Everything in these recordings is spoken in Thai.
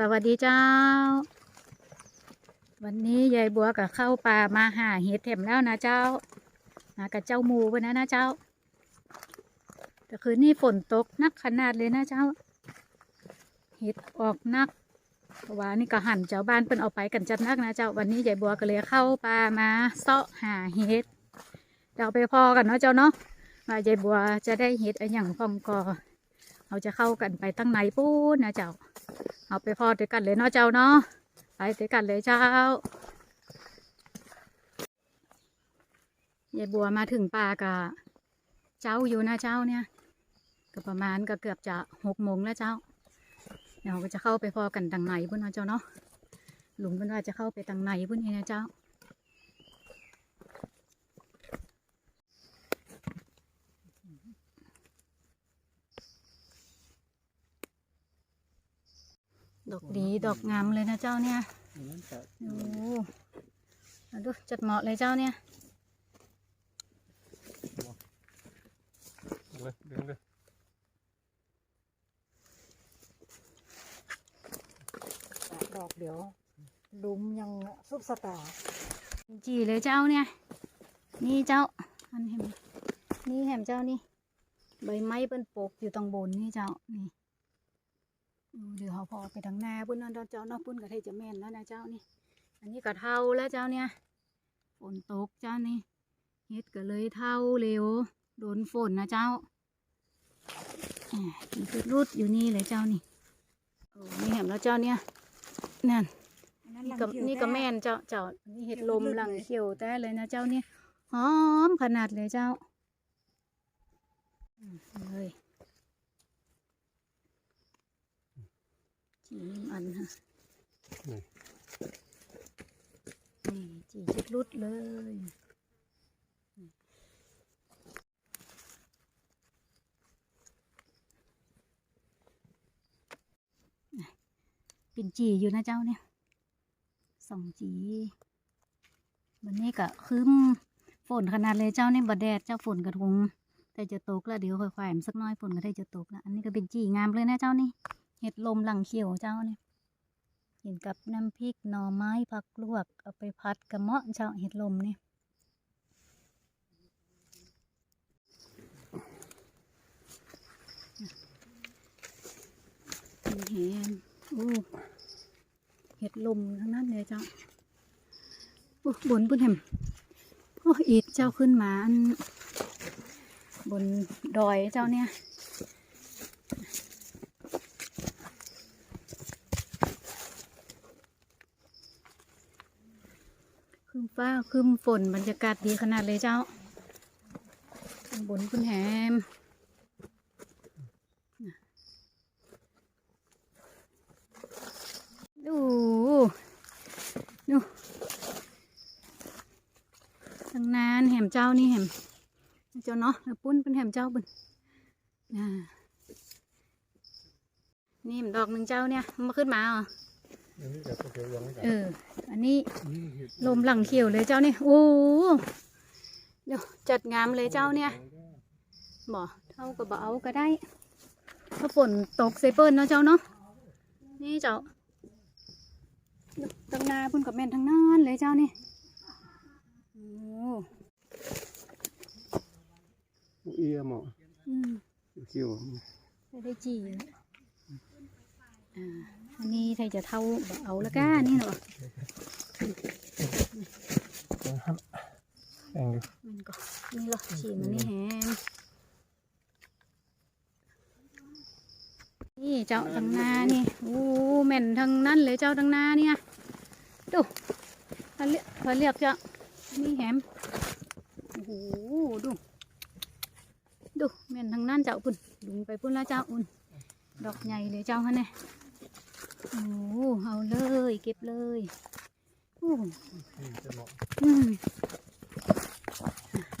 สวัสดีเจ้า วันนี้ยายบัวกับเข้าป่ามาหาเห็ดเข็มแล้วนะเจ้าหากับเจ้าหมูไปนะนะเจ้า แต่คืนนี้ฝนตกหนักขนาดเลยนะเจ้า เห็ดออกนักเพราะว่านี่ก็หันเจ้าบ้านเป็นเอาไปกันจัดนักนะเจ้า วันนี้ยายบัวก็เลยเข้าป่ามาเสาะหาเห็ดเดี๋ยวเอาไปพอกันเนาะเจ้าเนาะว่ายายบัวจะได้เห็ดอะไรอย่างพอมก็เราจะเข้ากันไปตั้งไหนปู้นนะเจ้า เอาไปพอด้วยกันเลยเนาะเจ้าเนาะไปด้วยกันเลยเจ้ายายบัวมาถึงป่ากะเจ้าอยู่นะเจ้าเนี่ย ก็ประมาณก็เกือบจะหกโมงแล้วเจ้าเดี๋ยวก็จะเข้าไปพอกันทางไหนพุ่นเนาะเจ้าเนาะลุงพุ่นว่าจะเข้าไปทางไหนพุ่นนี่นะเจ้า ดอกดีดอกงามเลยนะเจ้าเนี่ยนั่นจะโอ้เอาดูจัดเหมาะเลยเจ้าเนี่ยเลยดึงเลยดอกเดี๋ยวลุมยังซุปสตาร์จีเลยเจ้าเนี่ย นี่เจ้าอันเห็นนี่แหมเจ้านี่ ใบไม้เป็นปกอยู่ตรงบนนี่เจ้านี่อืม เดี๋ยวเขาพอไปทางหน้าปุ้นนั่นเจ้าเนอกปุ้นกระเทยจะแม่นแล้วนะเจ้านี่ อันนี้ก็เท่าแล้วเจ้าเนี่ย ฝนตกเจ้านี่เฮ็ดก็เลยเท่าเร็ว โดนฝนนะเจ้าอ่านี่คือรุดอยู่นี่เลยเจ้านี่โอ้นี่แหมแล้วเจ้าเนี่ยนั่นนี่ก็นี่ก็แม่นเจ้าเจ้านี่เห็ดลมหลังเขียวแต่เลยนะเจ้านี่หอมขนาดเลยเจ้าอืมเลยจีน อันฮะนี่นี่จีชิดรุดเลยปิ่นจีอยู่นะเจ้าเนี่ยสองจีวันนี้ก็คืมฝนขนาดเลยเจ้านี่บดแดดเจ้าฝนกระทงแต่จะตกแล้วเดี๋ยวค่อยๆมันสักน้อยฝนก็ได้จะตกแล้วอันนี้ก็เป็นจีงามเลยนะเจ้านี่ เห็ดลมหลังเขียวเจ้านี่กินกับน้ำพริกหน่อไม้ผักลวกเอาไปพัดกระเมาะเจ้าเห็ดลมเนี่ยเห็นอู้เห็ดลมทั้งนั้นเลยเจ้าโอ้บนบนแหมโอ้อีดเจ้าขึ้นมาอันบนดอยเจ้าเนี่ย ฟ้าคืมฝนบรรยากาศดีขนาดเลยเจ้าบนคุณแหมดูดูทางนานแหมเจ้านี่แหมเจ้าเนาะปุ้นเป็นแหมเจ้าบุญนี่แหมดอกหนึ่งเจ้าเนี่ยมาขึ้นมาเหรอ เขียวยังไม่จับเออ อันนี้นี่เห็ดลมหลังเขียวเลยเจ้านี่โอ้โหเดี๋ยวจัดงามเลยเจ้าเนี่ยบ่เท่ากับบ่เอาก็ได้ถ้าฝนตกเซเปิลเนาะเจ้าเนาะนี่เจ้าตั้งหนาพุ่นกับแม่นทั้งนั้นเลยเจ้านี่โอ้อุเอียหมออืมเขียวไม่ได้จีอ่า อันนี้ใครจะเท่าบ่เอาละก้านี่เนาะแองดิมันก็นี่เหรอฉีมันนี่แฮมนี่เจ้าทั้งหนานี่โอ้แม่นทั้งนั้นเลยเจ้าทั้งหนาเนี่ยดูพอเรียกพอเรียกเจ้านี่แฮมโอ้โหดูดูแม่นทั้งนั้นเจ้าปุ่นลุงไปปุ่นละเจ้าอุ่นดอกใหญ่เลยเจ้าฮะเนี่ย โอ้เอาเลย เก็บเลยโอ้นี่จะเหมาะอืม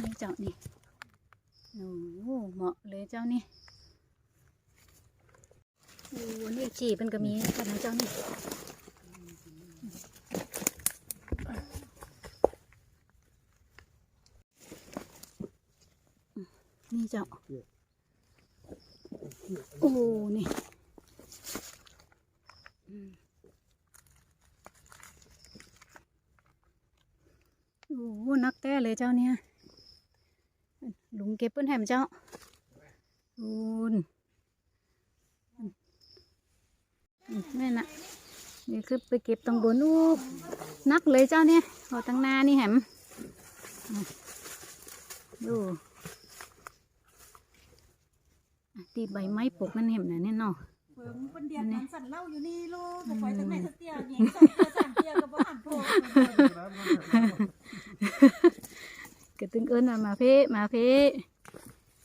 นี่เจ้านี่โอ้เหมาะเลยเจ้านี่โอ้นี่จีเป็นก็มีกันนะเจ้านี่นี่เจ้าโอ้นี่ โอ้นักแต้เลยเจ้าเนี่ยลุงเก็บเปิ้นแหมเจ้าอูนแม่นะนี่คือไปเก็บตรงบนอู้นักเลยเจ้าเนี่ยเอาตั้งหน้านี่แหมดูตีใบไม้ปกนั่นแหมนนะเนี่ยเนาะ เพิ่งเป็นเดียนมันสั่นเล่าอยู่นี่ลูกบ่ปล่อยตั้งแต่เตี้ยหญิงสองเตี้ยสามเตี้ยก็บ่หันโผล่กระตึงเอิญมาเพมาเพ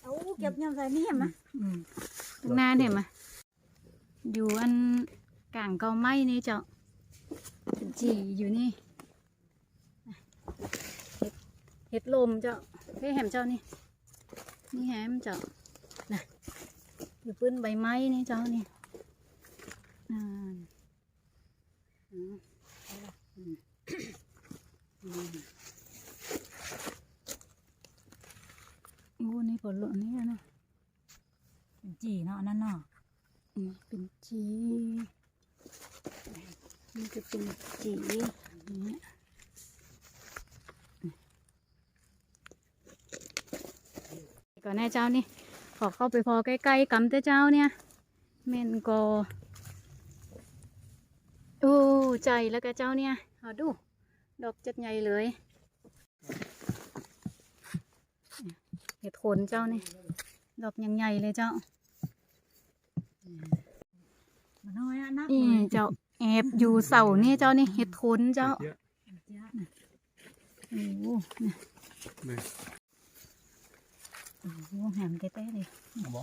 เอาเก็บยำใส่นี่เห็นไหมอืมตั้งหน้าเนี่ยมาอยู่อันกลางเกาไม้นี่เจ้าเป็นจีอยู่นี่เห็ดเห็ดลมเจ้าเฮ้แหมเจ้านี่ นี่แหมเจ้านะอยู่ปื้นใบไม้นี่เจ้านี่ อ่าอืมอืมอืมโอ้นี่ผลหลนนี่นะเป็นจีเนาะนั่นเนาะเป็นจีนี่จะเป็นจีนี้ก่อนแน่เจ้านี่ขอเข้าไปพอใกล้ๆกำเต้เจ้าเนี่ยเมนโอ้ ใจแล้วแกเจ้าเนี่ยเอาดู ดอกจัดใหญ่เลย เห็ดโคนเจ้านี่ ดอกยังใหญ่เลยเจ้ามันน้อยอะนักนี่เจ้าแอบอยู่เสานี่เจ้านี่เห็ดโคนเจ้าเยอะโอ้โหนี่เลยโอ้โหแหมเต้ๆเลยเอาบ่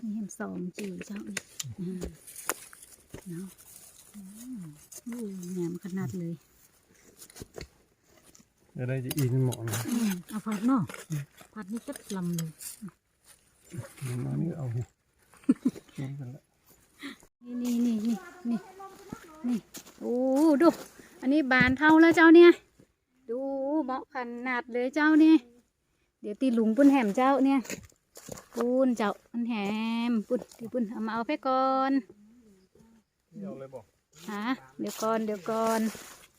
นี่เห็นสองจีเจ้านี่อืมเนาะ อืมโอ้ยแหมขนาดเลยเดี๋ยวได้จะอินหมอนะเอาผัดเนาะผัดนี่จัดลำเลยมันมานี่เอานี่กินกันละนี่นี่นี่นี่นี่นี่โอ้ดู อันนี้บานเท่าแล้วเจ้าเนี่ย ดูเหมาะขนาดเลยเจ้าเนี่ยเดี๋ยวตีหลุงปุ้นแหมเจ้าเนี่ยปุ้นเจ้าปุ้นแหมปุ้นตีปุ้นเอามาเอาไปก่อนนี่เอาเลยบอก ฮะเดี๋ยวก่อนเดี๋ยวก่อน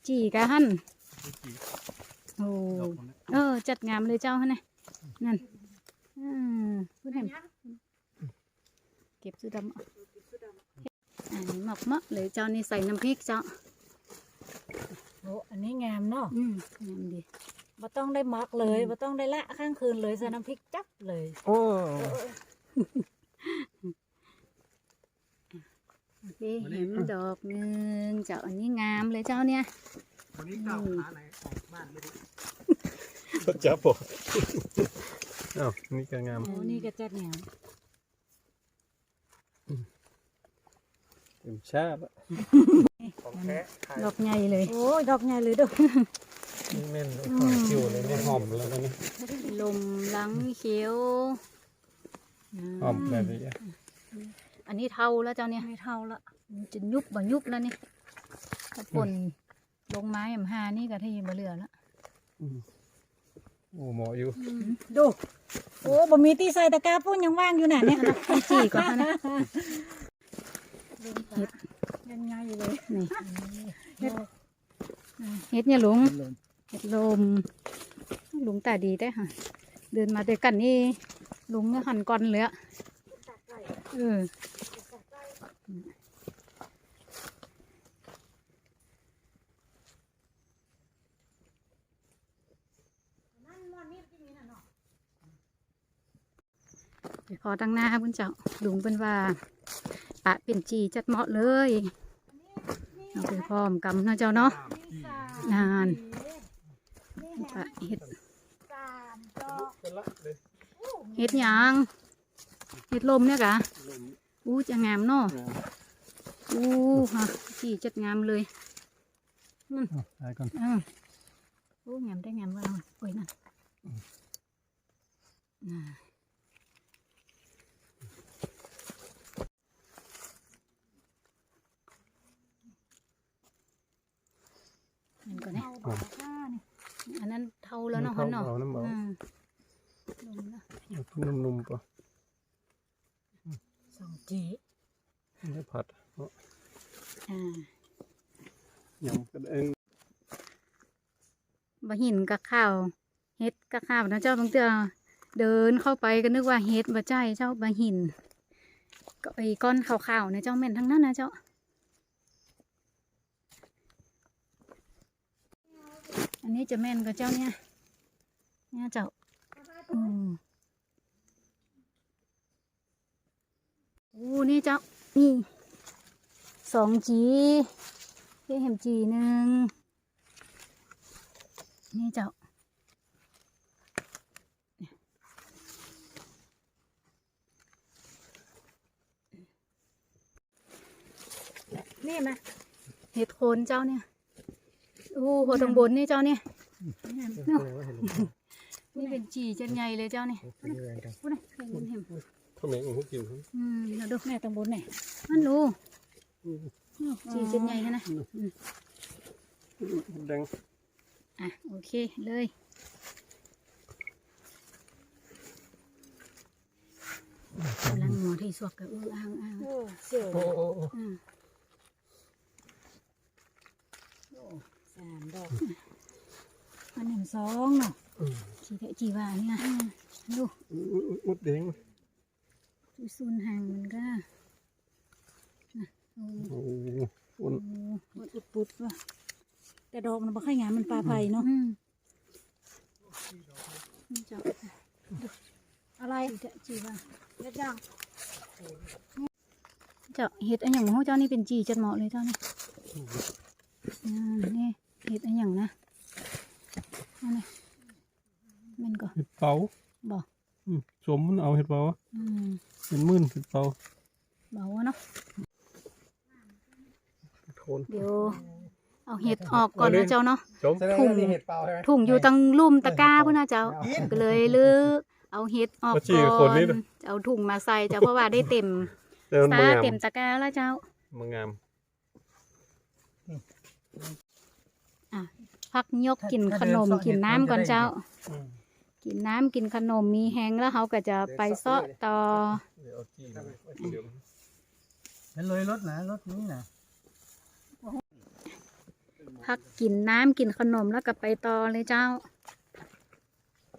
จีกะหั่นโอ้ดอกมันเนี่ยเออ จัดงามเลยเจ้าฮะเนี่ยนั่นอืมปุ้นแหมเก็บซื้อดำเอาอันนี้หมกเมาะเลยเจ้านี่ใส่น้ำพริกเจ้าโอ้อันนี้งามเนาะอืมงามดีบ่ต้องได้หมักเลยบ่ต้องได้ละข้างคืนเลยใส่น้ำพริกจับเลย โอ้ โอเคเห็นดอกหนึ่งเจ้าอันนี้งามเลยเจ้าเนี่ย วันนี้ก้าวขาไหนออกบ้านไม่ได้ก็จับบอกเอ้านี่ก็งามโอ้นี่ก็จัดงามเต็มชาบอะของแท้ขายดอกใหญ่เลย โอ้ยดอกใหญ่เลยเด้อนี่แม่นเลยขายคิวเลยนี่หอมแล้วนะนี่ลมหลังเขียวหอมแบบนี้อะอันนี้เท่าแล้วเจ้าเนี่ยไม่เท่าละ มันจะยุบบ่ยุบแล้วนี่ถ้าป่นลงไม้มหานี่ก็ที่บ่เหลือแล้วอืมโอ้หมออยู่ดูโอ้บ่มีที่ใส่ตะกร้าปุ้นยังว่างอยู่น่ะเนี่ยพี่จีก่อนนะเห็ดยังไงอยู่เลยนี่เห็ดเฮ็ดเนี่ยหลงเฮ็ดลมหลงตาดีแต่ค่ะ เดินมาด้วยกันนี่หลงเนี่ยหันก่อนเลยอะเออ ไปขอตั้งหน้าบุญเจ้าลุงเป็นว่าปะเป็นจีจัดเหมาะเลยเอาไปพร้อมกำเนาะเจ้าเนาะนานปะเห็ดเป็นละเลยเห็ดหยางเห็ดลมเนี่ยกะลมอู้จะงามเนาะงามอู้ฮะจีจัดงามเลยอะถ่ายก่อนเอออู้งามได้งามว่าโอ้ยนั่นน่ะเห็นก่ อนนะเอาดอกข้านี่อันนั้นเท่าแล้วเนาะคนเนาะเอาน้ำเบา อืมลงนะเอาทุ่มนุ่มๆป่ะสองจีนี่ผัดเอาอ่ายำกันเองนบะหินกับข้าวเฮ็ดกับข้าวนะเจ้าบางเตือเดินเข้าไปก็นึกว่าเฮ็ดบะใจเจ้าบะหินก็ไอ้ก้อนขาวๆนะเจ้าแม่นทั้งนั้นนะเจ้า อันนี้จะแม่นกับเจ้าเนี่ยเนี่ยเจ้าอืมโอ้นี่เจ้า นี่สองจีพี่เห็มจีหนึ่งนี่เจ้านี่มาเห็ดโคนเจ้าเนี่ย โอ้โหทางบนนี่เจ้าเนี่ยนี่เป็นจีเจนใหญ่เลยเจ้าเนี่ยพูดนะเห็นเห็นทำไมอุ้งกินครับอืมเราดูแม่ตรงบนไหนมันดูจีเจนใหญ่ขนาดดังอะโอเคเลยกำลังหมอที่สวกกับอื้ออ้างอ้างโอ้เสี่ยว โอ้โอ้โอ้ อืม สามดอกอันหนึ่งสองเนาะจีเทจีว่านี่นะดูมดแดงจุซุนห่างมันก็นะโอ้โอ้โหโหมันอุดปุดว่ะแต่ดอกมันบ่ค่อยงามมันปลาไผ่เนาะอืมนี่เจ้าอะไรจีเทจีว่าเล็ดย่างเจ้าเห็ดอันอย่างของเจ้านี่เป็นจีจัดเหมาะเลยเจ้านี่อ่านี่ เห็ดอันอย่างนะอันนี้แมันก็เห็ดเป่าบอกอืมสมมันเอาเห็ดเป่าอืมเป็นมื่นเห็ดเป่าเบาอะเนาะ โทนเดี๋ยวเอาเห็ดออกก่อนนะเจ้าเนาะ สมถุงเห็ดเป่าใช่ไหมถุงอยู่ตังลุ่มตะกร้าพุ่นนะเจ้าก็เลยลือเอาเห็ดออกมาจี้ก่คอนนนี้นะจะเอาถุงมาใส่เจ้าเพราะว่าได้เต็มแต่มันซาบางงามเต็มตะกร้าแล้วเจ้าบางงาม พักยกกินขนมกินน้ำก่อนเจ้า อืมกินน้ำกินขนมมีแห้งแล้วเขาก็จะไปเซาะต่อ เดี๋ยวเอาจี้มาไว้เดี๋ยวมันเลยรถนะรถนี้นะพักกินน้ำกินขนมแล้วก็ไปต่อเลยเจ้า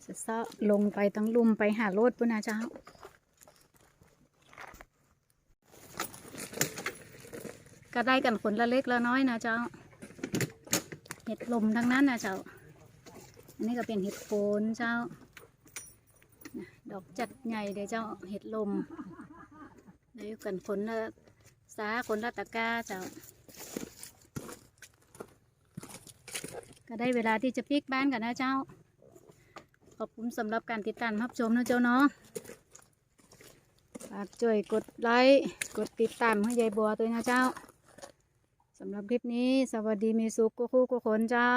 จะเซาะลงไปตั้งลุ่มไปหาโลดพุ่นนะเจ้า ก็ได้กันคนละเล็กละน้อยนะเจ้า เห็ดลมทั้งนั้นนะเจ้า อันนี้ก็เป็นเห็ดโคนเจ้า ดอกจัดใหญ่เดี๋ยวเจ้าเห็ดลมได้กันคนละสาคนละตะก้าเจ้า ก็ได้เวลาที่จะพลิกบ้านกันนะเจ้า ขอบคุณสำหรับการติดตามรับชมนะเจ้าเนาะฝากช่วยกดไลค์ กดติดตามให้ยายบัวด้วยนะเจ้า สำหรับคลิปนี้ สวัสดีมีสุขกุคู่กุคนเจ้า